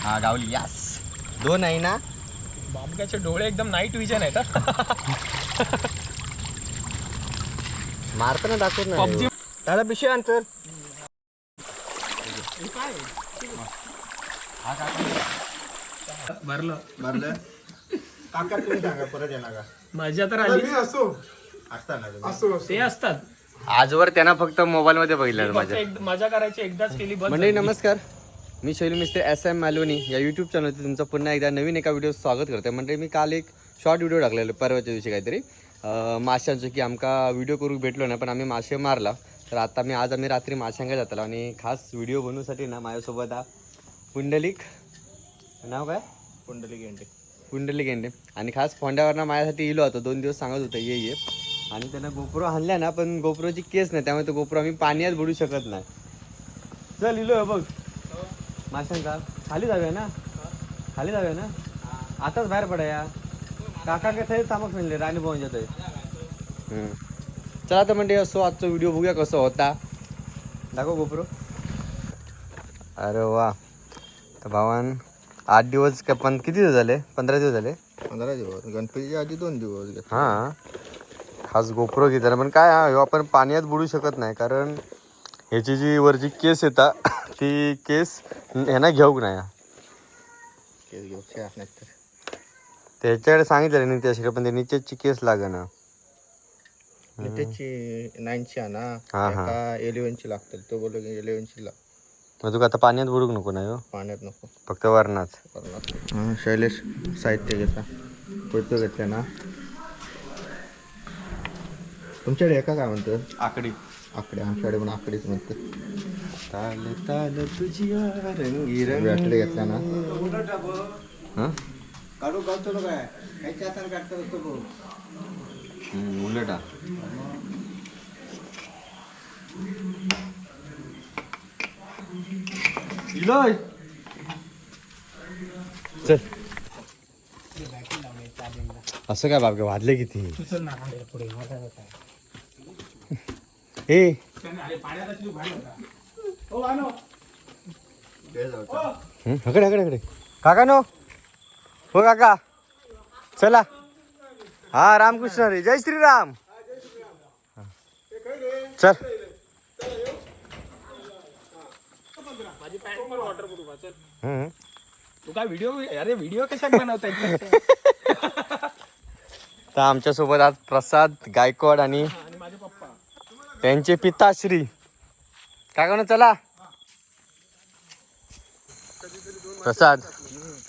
हा गावली यास दोन आहे ना? बाबगाचे डोळे एकदम नाईट विजन आहेत. मारताना दाखवत. नाही. त्याला पिशवी आण तर. भरलं. मारलं काका तुम्ही सांगा परत येणार का? मजा तर आली असो असताना असो ते असतात. आजवर त्यांना फक्त मोबाईल मध्ये बघितलं माझ्या. एक- मजा करायची एकदाच केली झाली. नमस्कार. मी शैली मिस्टर एस एम मालवणी या यूट्यूब चॅनलवरती तुमचं पुन्हा एकदा नवीन एका व्हिडिओ स्वागत करते म्हणजे मी काल एक शॉर्ट व्हिडिओ टाकलेलो परवाच्या दिवशी काहीतरी. माशांचं की आमका व्हिडिओ करू भेटलो नाही पण आम्ही मासे मारला. तर आता मी आज आम्ही रात्री माशांका जातलो आणि खास व्हिडिओ बनवूसाठी ना माझ्यासोबत हा पुंडलिक. नाव काय? कुंडली गेंडे पुंडलिक गेंडे आणि खास फोंड्यावरनं माझ्यासाठी इलो होतो दोन दिवस सांगत होता ये ये. आणि त्यांना गोप्रो आणल्या ना पण गोप्रोची केस नाही त्यामुळे तो गोप्रो आम्ही पाण्यात बुडू शकत नाही. चल इलो बघ. माशांका खाली जाऊया ना? खाली जाऊया ना? आताच बाहेर पडाया. काका काय थंय थांबक म्हणले राणी जातोय चला तर म्हणजे असो आजचा व्हिडिओ बघूया कसं होता. दाखव गोप्रो. अरे वा. तर भावान आठ दिवस का पण किती दिवस झाले? पंधरा दिवस झाले? पंधरा दिवस. गणपतीच्या आधी दोन दिवस घेतले. हां. खास गोप्रो घेताना. पण काय हा आपण पाण्यात बुडू शकत नाही. कारण ह्याची जी वरची केस येता ती केस ह्यांना घेऊक नाही. केस घेऊ नाही तर त्याच्याकडे सांगितलं नाही त्याशिवाय पण ते निचेची केस लागना. त्याची नाईनची आहे ना? हा, हा. एका इलेव्हनची लागतात तो बोललो की इलेव्हनची लाग मग तुका आता पाण्यात बुडूक नको ना ह्यो पाण्यात नको. फक्त वरणाच हां शैलेश साहित्य घेता. कुर्तो घेतलं ना? तुमच्याकडे एका काय म्हणतं आकडी. आकडे आमच्याकडे पण आकडेच म्हणतं ताल ताल तुझिया रंगी बॅटरी घेतला ना? हां? काढू काढतो काय? हाताने काढतो असतो उलटा. इलोय. चल. असं काय बाबा वाजले किती? ना पुढे. हे हकडे हकडे हकडे. काका नो हो काका. चला. हा रामकृष्ण रे. जय श्रीराम. चल. तू काय व्हिडिओ अरे व्हिडिओ कशात बनवताय तर आमच्यासोबत आज प्रसाद गायकवाड आणि आणि माझे पप्पा त्यांचे पिताश्री काय नो चला? प्रसाद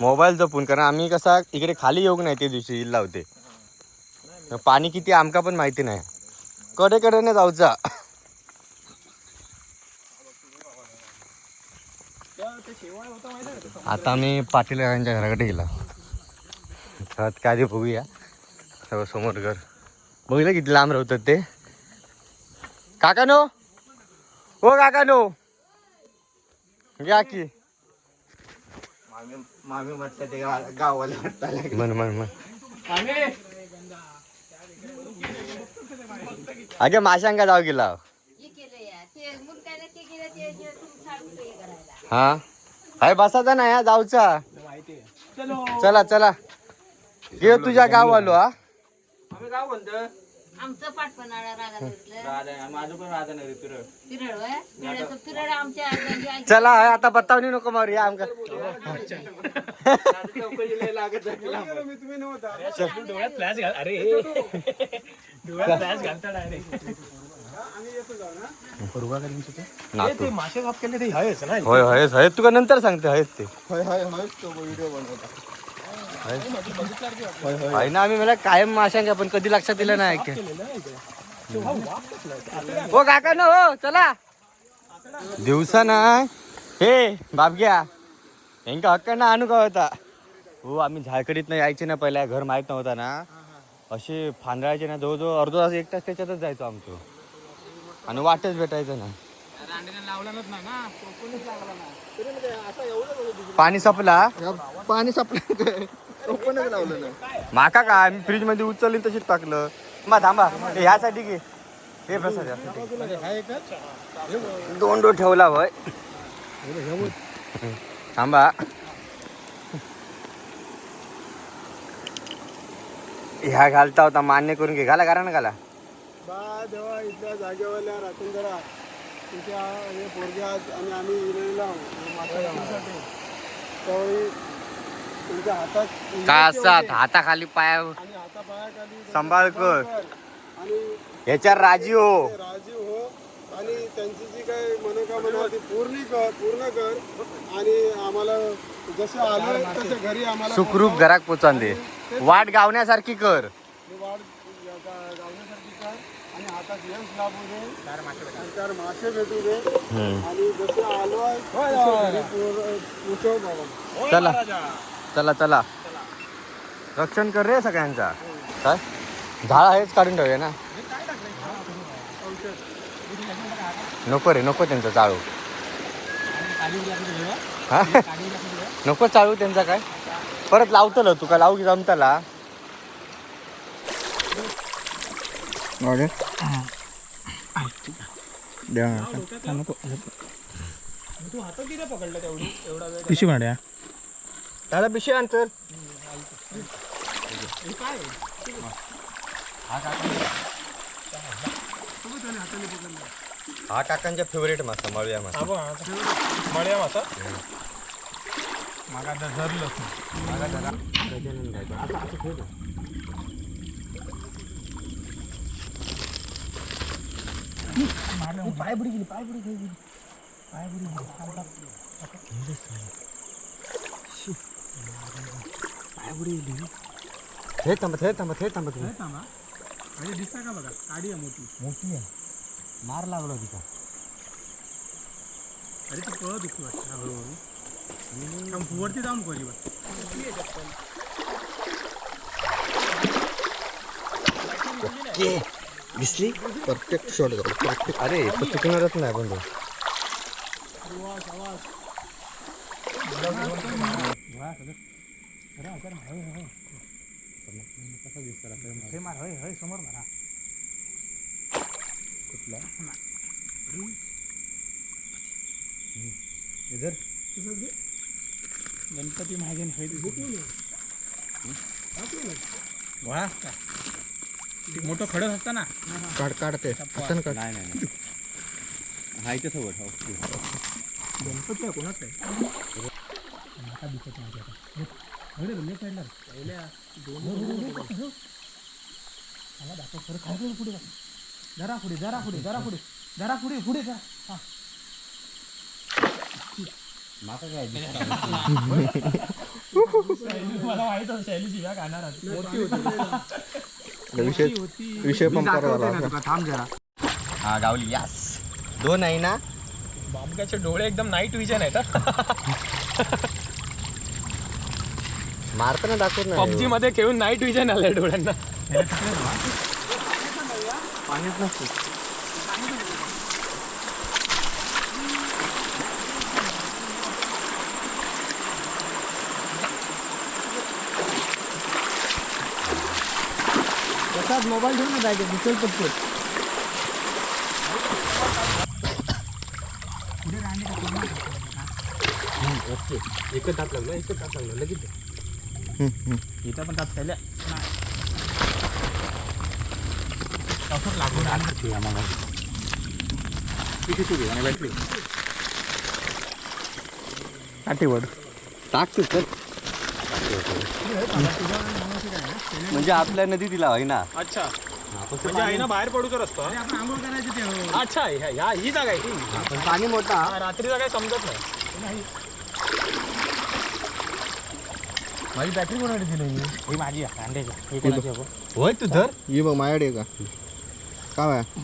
मोबाईल जपून कारण आम्ही कसा इकडे खाली येऊ नाही ते दिवशी इल्ला होते पाणी किती आमका पण माहिती नाही. कडे कडेने जाऊचा आता आम्ही पाटील यांच्या घराकडे गेला. काय ते बघूया. सगळं समोर घर. बघितलं किती लांब राहतात ते? काका नो हो काका नो या की. मामी मामी म्हटलं ते गावाला म्हण म्हण म्हण. अगे माशांका जाऊ गेला. हे केलं या ते मुलगाला ते केलं ते ते तू सांगतो हे करायला. हा? काय बसायचा नाही हा जाऊचा. माहिती आहे चलो. चला चला. ये तुझ्या गाव आलो हा. आम्ही गाव म्हणतो आमचं पाठपणाला राधा माझं पण राधा नाही पिरळ. पिरळ वय पिरळाचं पिरळ आमच्या. चला आता बतावणी नको मारू या आमका. डोळ्यात फ्लॅश घाल अरे. डोळ्यात फ्लॅश घालता डायरेक्ट नातू ते मासे साफ केले ते हयच ना होय होय होय. तुका नंतर सांगते होय ते. होय होय होय तो व्हिडिओ बनवता. आहे ना आम्ही मला कायम माशांका पण कधी लक्षात दिलं नाही ऐक हो काका ना हो चला. दिवसा ना हे बाप घ्या यांका हक्क ना आणू का होता. हो आम्ही झायकडीत नाही यायचे ना पहिल्या घर माहीत नव्हता ना. असे फांदळायचे ना जवळजवळ अर्धा तास एक तास त्याच्यातच जायचो आमचं. आणि वाटच भेटायचं ना. पाणी संपला पाणी सपला माका काय? मी फ्रीजमध्ये उचलली तशीच टाकलं. मा थांबा. ह्यासाठी यासाठी हे प्रसाद दोन डो ठेवला भय थांबा. ह्या घालता होता मान्य करून घे. घाला कारण घाला. बा देवा जागेवाल्या जरा हे आणि आम्ही तुमच्या हातात इंजेक्शन काय असतात होते. हाताखाली पाया आणि हातापायाखाली सांभाळ कर. आणि ह्याच्यावर राजी हो. ते राजीव हो. आणि त्यांची जी काही मनोकामना ती पूर्ण कर पूर्ण कर. आणि आम्हाला जसे आलो तसे घरी आम्हाला सुखरूप घरात पोचान दे. वाट गावण्यासारखी कर. हे वाढ गा- गा- गावण्यासारखी कर. आणि हातात यश लाभू दे. आणि चार मासे भेटू दे. आणि जसे आलो आहे तसे घरी पोर- पोचव बाबा. चला. चला चला. रक्षण कर रे सगळ्यांचा. काय? झाड हेच काढून ठेवूया ना? नको रे नको त्यांचा चाळू. हा? नको चाळू त्यांचा काय? परत लावतलं तुका लावू की जमतला? तू हातात किती पकडलं तेवढी? एवढा वेळ पिशी भाड्या. त्याला पिशवी आण तर हा काकांच्या फेवरेट मासा मळूया मासा. मळ्या मासा. मागा धरलं हे थांबत हे थांबत हे थांबत म्हणजे दिसता का बघा काडी आहे मोठी मोठी आहे मार लागलो तिका अरे ती पळत दिसतो वाटतं हळूहळू थांब, वरती जाऊन करी बघ दिसली परफेक्ट शॉट परफेक्ट अरे तो चुकणारच नाही पण तो हे मार हय हय समोर मारा. इधर. गणपती महाजन हे गोळा ते मोठं खडक असतं ना? काढ काढते आता काढ. नाही नाही हा इथे सोबत ओके. गणपती आहे कोणाच आहे? दिसत नाही आता. हे, अरे लेफ्ट साईडला पहिल्या दोन मला दाखव खरं पुढे. जरा पुढे जरा पुढे जरा पुढे. जरा पुढे पुढे जा. हा. माका काय मला माहीत होतं शैली शिव्या खाणार मोठी होती. विषय थांब जरा. हा गावली यास. दोन आहे ना? बामक्याचे डोळे एकदम नाईट विजन आहेत मारताना दाखवत नाही. पबजी मध्ये खेळून नाईट विजन आलंय डोळ्यांना. पाण्यात नसते मोबाईल घेऊन जायचं दिसेल पटकन ओके. एकच ताप लागला एकच ताप लागला लगेच इथं पण तसंच लागून आम्हाला किती म्हणजे आपल्या नदी दिला आहे ना. अच्छा. म्हणजे आहे ना बाहेर पडूचा रस्ता आपण आंघोळ करायची अच्छा ह्या ही जागा आहे ती. पण पाणी मोठा हा, रात्रीचा काही समजत नाही. माझी बॅटरी कोणाकडे दिली मी ही माझी आहे कांद्याची ही कोणाची आहे बघ? होय तू धर. ये बघ माझ्याकडे का? काय आहे?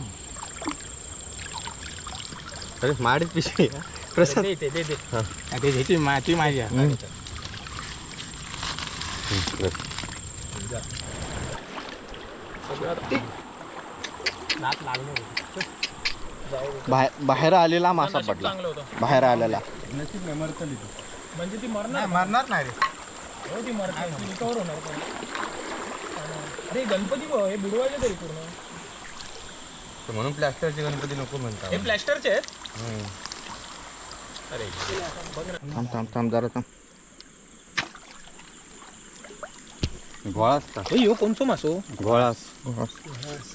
अरे माडीत पिशवी आहे. प्रसाद. दे दे दे दे. हा. हा, ते ती मा- ती माझी आहे. हम्म. नाक लागलं होतं. बाहेर बाहेर आलेला मासा नशीब पडला. चांगलं होतं. बाहेर आलेला. म्हणजे ती मरणार मारणार नाही रे. हो ती रिकवर होणार पण. अरे गणपती हे बुडवायचे तरी पूर्ण. तर म्हणून प्लॅस्टरचे गणपती नको म्हणतात हे प्लॅस्टरचे आहेत? हम्म. अरे. बघ ना थांब थांब थांब जरा थांब. कोणतो मासो गोळास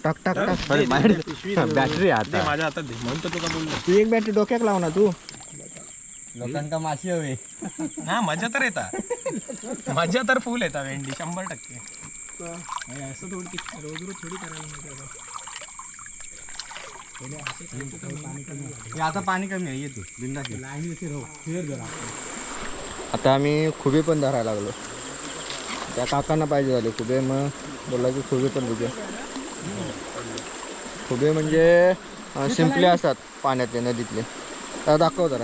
टाक टाक टाक. अरे बॅटरी आता. माझ्या हातात दे. म्हणून तर तुका बोललो. तू एक बॅटरी डोक्यात लाव ना तू. लोकांका माशी हवे. हा मजा तर येता. मजा तर फुल येता वेंडी शंभर टक्के. असं थोडी रोज रोज थोडी करायला मिळते आता. पाणी कमी आहे येते बिंदास ये. आता आम्ही खुबे पण धरायला लागलो. त्या काकांना पाहिजे झाले खुबे मग बोलला की खुबे पण बघूया. खुबे म्हणजे अं, शिंपले असतात पाण्यातले नदीतले. तर दाखव जरा.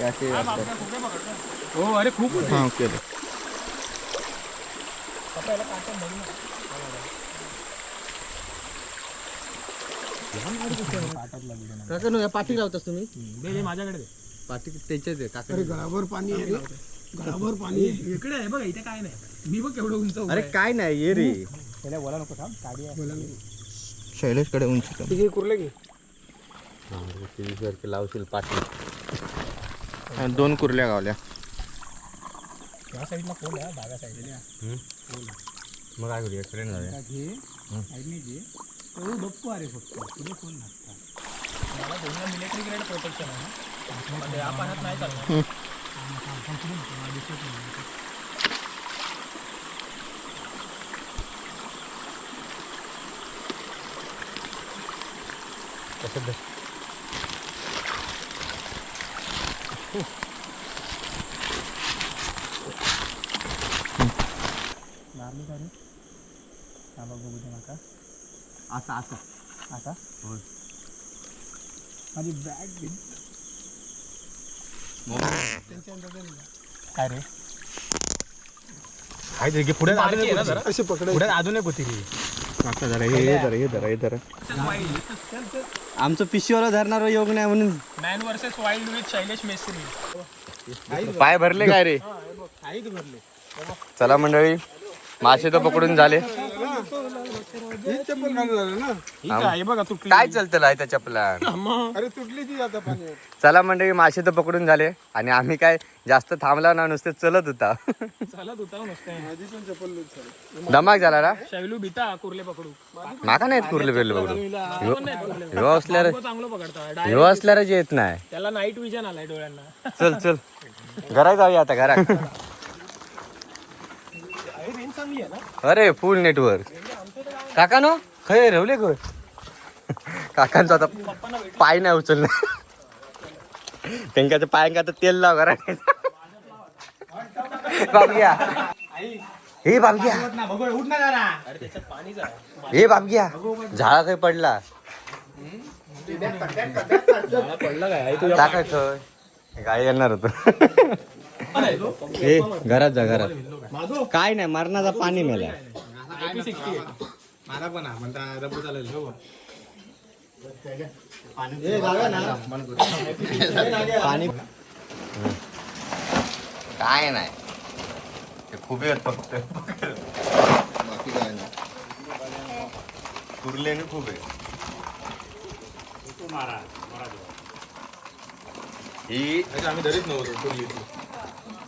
हे असे असतात हो. अरे खूप होते. हां ओके. काका नो, या पाठी लावतास तुम्ही. दे दे माझ्याकडे दे. पाठी त्याच्याच आहे काका. गळाभर पाणी आहे रे. गळाभर पाणी आहे. इकडे आहे बघा इथे काय नाही. मी बघ केवढं उंच उभा अरे आहे. काय नाही ये रे. त्याला बोला नको थांब. गाडी आहे. शैलेशकडे उंची कमी. तिघे कुर्ले सारखे लावशील पाठी. आणि दोन कुर्ल्या गावल्या. या साईडला पोल आहे? डाव्या साईडला. मग काय करूया? ट्रेन जाऊया घे. साईडने घे. तो बघतो अरे फक्त. पुढे फोन नसता. मला दोन्ही मिलिटरी ग्रेड प्रोटेक्शन आहे ना. म्हणजे या पाण्यात नाही चालणार. मारली का रे हा बघ दे नका असं असं. आता? होय. माझी बॅग काय रे? काय पुढे असे अजून एक होती ती. काका जरा हे हे जरा हे जरा हे जरा. आमचं पिशीवर धरणार योग नाही म्हणून. Man versus wild with Shailesh Mestry पाय भरले काय रे? भरले. चला मंडळी मासे तर पकडून झाले. चप्पल घालून झालं ना? ही काय हे बघा तुटली. काय चालतं लाय अरे तुटली ती आता पाणी. चला मंडळी मासे तर पकडून झाले. आणि आम्ही काय जास्त थांबला ना नुसते चलत होता. चालत होता नुसतं. माझी पण चप्पल लूज झाली. धमाक झाला ना? शैलू भीता कुर्ले पकडू. माका नाहीत कुर्ले बिरले कुर्ले ह्यो असल्यावर तो चांगलं पकडता. ह्यो असल्यावरच येत नाही. त्याला नाईट विजन आलाय डोळ्यांना. चल चल. घरात जाऊया आता घरात. ना? अरे फुल नेटवर्क काका नो? खय रवले ग? काकांचा आता पाय नाही उचलला त्यांच्या पायांका आता तेल लाव करा बाबग्या. हे बाबग्या. हे बाबग्या. झाडा काही पडला? पडला काय येणार होत. हे घरात जा घरात. काय नाही मरणाचा पाणी मेला. मला पण म्हणता रबू चालेल पाणी. काय नाही. ते खूप आहेत फक्त. बाकी काय नाही. कुर्ले खूप आहे ही आम्ही धरीत नव्हतो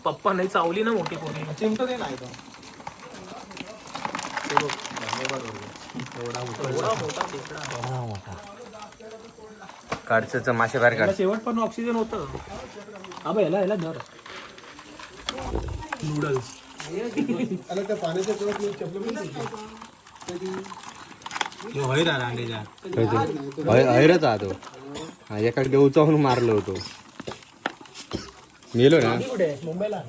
पप्पा नाही चावली ना मोठी कोणी चिमटं ते नाही काडचं मासे बाहेर काढ. शेवट पण ऑक्सिजन होतं. हा याला याला धर. नूडल्स. हैरच हा तो हा एका देवचाहून मारलो होतो. मेलो ना? मुंबईला.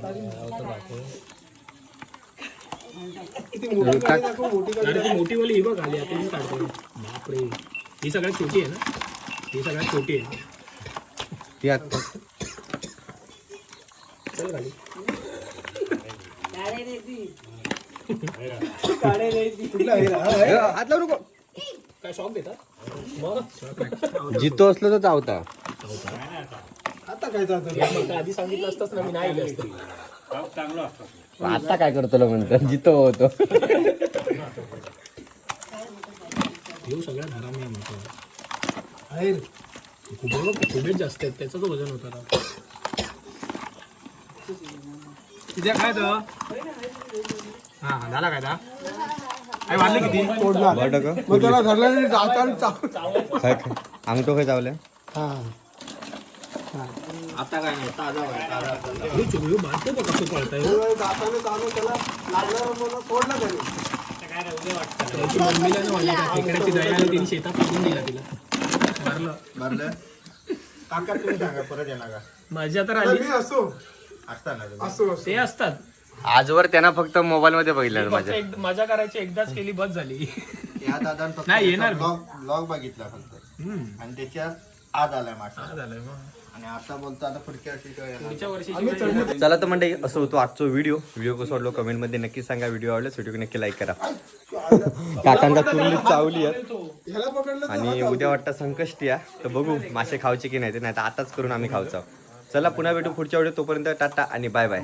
मोठी वाली ही बघ आली आता मी काढतो बापरे. ही सगळ्यात छोटी आहे ना? ही सगळ्यात छोटी आहे. ती आता. चल खाली? हात लावू नको काय शॉक देतात? जितो असलो तर चावता. आता काय चालतं आधी सांगितलं असतंच ना मी नाही आले असते. आता काय करतो म्हणतो? जितो होतो. सगळ्या धारामी म्हणतो. जास्त आहेत त्याचंच वजन होतं ना काय तर हा हा झाला काय दा काय वाढले किती? फोडणार बरं का? मग त्याला धरल्याने हाताने चाव काय अंगठो काय चावल्या. हा. आता काय नाही ताजा होय, ताजा. हे चुकलो बात बघ कसं पळतंय. दाताने चालू त्याला लागल्यावर मला फोडलं त्याने त्याची मम्मीला ना म्हणलं का? खेकड्याची दया आली तिने शेतात टाकून दिला तिला. मारलं. भरलं काका तुम्ही सांगा परत येणार का? मजा तर आता आली. मी असो असताना तुम्ही. असो असो ते असतात. आजवर त्यांना फक्त मोबाईल मध्ये बघितलं माझ्या. एक- मजा करायची एकदाच केली बस झाली. या दादा नाही, येणार. ब्लॉग ब्लॉग बघितला फक्त. आणि त्याच्यात आज आलाय मासा झालंय मग. आणि आता बोलतो आता पुढच्या वर्षी तो येणार. पुढच्या वर्षी चला तर मंडळी असं होतो आजचा व्हिडिओ व्हिडिओ कसं वाटलो कमेंटमध्ये नक्की सांगा. व्हिडिओ आवडल्यास व्हिडिओ नक्की लाईक करा. काकांका कुर्ली चावली आहे ह्याला पकडलं आणि उद्या वाटतं संकष्टी आहे. तर बघू मासे खावचे की नाही ते. नाही तर आताच करून आम्ही खावचा चला पुन्हा भेटू पुढच्या व्हिडिओ तोपर्यंत टाटा आणि बाय बाय